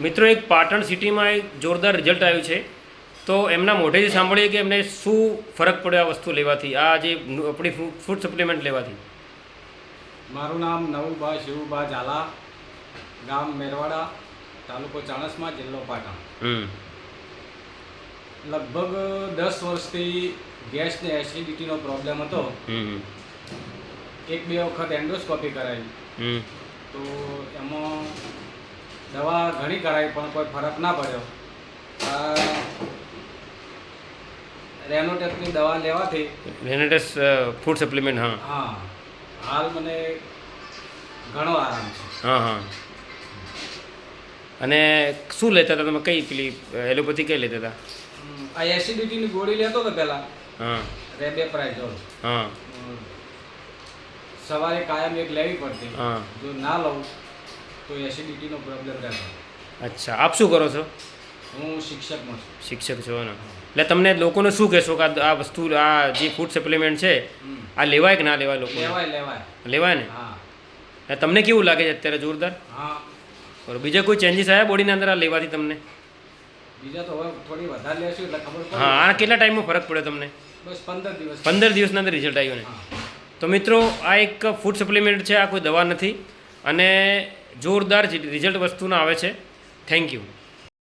મિત્રો એક પાટણ સિટીમાં એક જોરદાર રિઝલ્ટ આવ્યું છે. તો એમના મોઢેથી સાંભળીએ કે એમને શું ફરક પડ્યો આ વસ્તુ લેવાથી આ જે આપણી ફૂડ સપ્લિમેન્ટ લેવાથી? મારું નામ નવુબા શિવુબા ઝાલા ગામ મેરવાડા તાલુકો ચાણસમાં જિલ્લો પાટણ. હમ. લગભગ દસ વર્ષથી ગેસ ને એસિડિટીનો પ્રોબ્લેમ હતો. એક બે વખત એન્ડોસ્કોપી કરાવી હમ. તો એમાં દવા ઘણી કરાવી પણ કોઈ ફરક ના પડ્યો. આ રેનોટેકની દવા લેવાથી રેનોટેસ ફૂડ સપ્લિમેન્ટ હા. હા હાલ મને ઘણો આરામ છે. હા હા. અને શું લેતા હતા તમે? કઈ પેલી એલોપેથી કઈ લેતા હતા? આ એસિડિટીની ગોળી લેતો હતો પહેલાં. હા. રેબેપ્રાઇઝોલ હા. સવારે કાયમ એક લેવી પડતી. હા. જો ના લઉં તો એસિડિટીનો પ્રોબ્લેમ રહેતો અચ્છા. આપ શું કરો છો? હું શિક્ષકમાં છું. શિક્ષક છો ને એટલે તમને લોકોને શું કહેશો કે આ વસ્તુ આ જે ફૂડ સપ્લિમેન્ટ છે આ લેવાય કે ના લેવાય લોકો લેવાય લેવાય. લેવાય ને? હા. તમને કેવું લાગે છે અત્યારે જોરદાર? હા. બરોબર. બીજા કોઈ ચેન્જીસ આવ્યા બોડીના અંદર આ લેવાથી તમને? બીજા તો હવે થોડી વધારે લેશું એટલે ખબર પડે. હા આ કેટલા ટાઈમમાં ફરક પડ્યો તમને? બસ પંદર દિવસ. પંદર દિવસના અંદર રિઝલ્ટ આવ્યું ને? તો મિત્રો આ એક ફૂડ સપ્લિમેન્ટ છે આ કોઈ દવા નથી. અને જોરદાર રિઝલ્ટ વસ્તુના આવે છે. Thank you